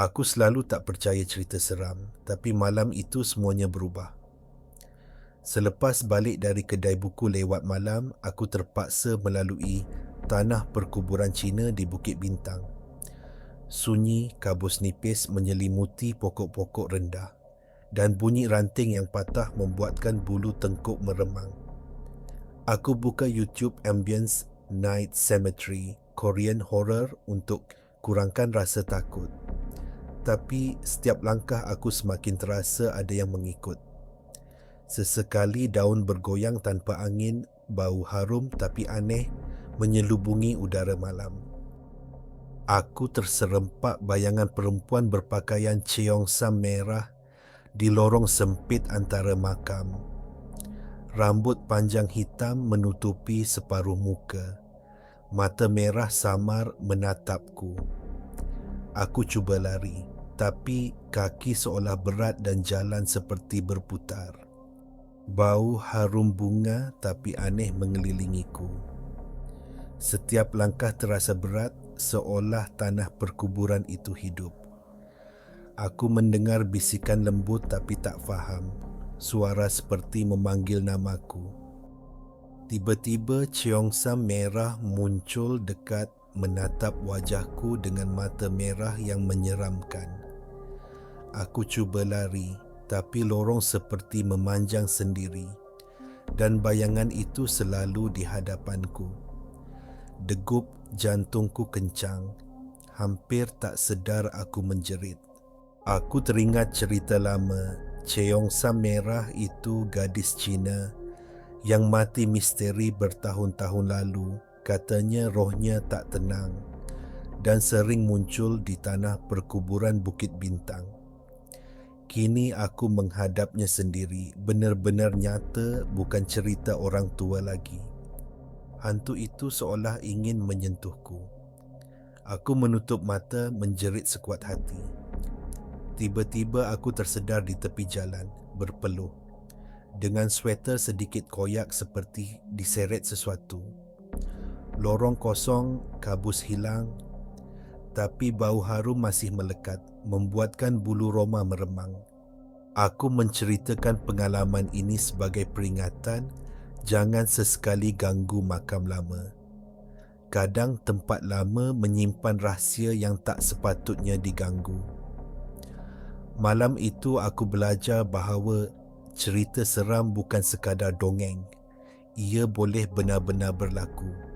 Aku selalu tak percaya cerita seram, tapi malam itu semuanya berubah. Selepas balik dari kedai buku lewat malam, aku terpaksa melalui tanah perkuburan Cina di Bukit Bintang. Sunyi kabus nipis menyelimuti pokok-pokok rendah dan bunyi ranting yang patah membuatkan bulu tengkuk meremang. Aku buka YouTube Ambience Night Cemetery Korean Horror untuk kurangkan rasa takut tapi setiap langkah aku semakin terasa ada yang mengikut. Sesekali daun bergoyang tanpa angin, bau harum tapi aneh menyelubungi udara malam. Aku terserempak bayangan perempuan berpakaian ceongsam merah di lorong sempit antara makam. Rambut panjang hitam menutupi separuh muka. Mata merah samar menatapku. Aku cuba lari, tapi kaki seolah berat dan jalan seperti berputar. Bau harum bunga tapi aneh mengelilingiku. Setiap langkah terasa berat seolah tanah perkuburan itu hidup. Aku mendengar bisikan lembut tapi tak faham. Suara seperti memanggil namaku. Tiba-tiba Cheongsam merah muncul dekat menatap wajahku dengan mata merah yang menyeramkan. Aku cuba lari, tapi lorong seperti memanjang sendiri dan bayangan itu selalu di hadapanku. Degup jantungku kencang, hampir tak sedar aku menjerit. Aku teringat cerita lama, Cheong Sam Merah itu gadis Cina yang mati misteri bertahun-tahun lalu Katanya rohnya tak tenang dan sering muncul di tanah perkuburan Bukit Bintang. Kini aku menghadapnya sendiri, benar-benar nyata bukan cerita orang tua lagi. Hantu itu seolah ingin menyentuhku. Aku menutup mata menjerit sekuat hati. Tiba-tiba aku tersedar di tepi jalan, berpeluh. Dengan sweater sedikit koyak seperti diseret sesuatu. Lorong kosong, kabus hilang, tapi bau harum masih melekat, membuatkan bulu roma meremang. Aku menceritakan pengalaman ini sebagai peringatan jangan sesekali ganggu makam lama. Kadang tempat lama menyimpan rahsia yang tak sepatutnya diganggu. Malam itu aku belajar bahawa cerita seram bukan sekadar dongeng. Ia boleh benar-benar berlaku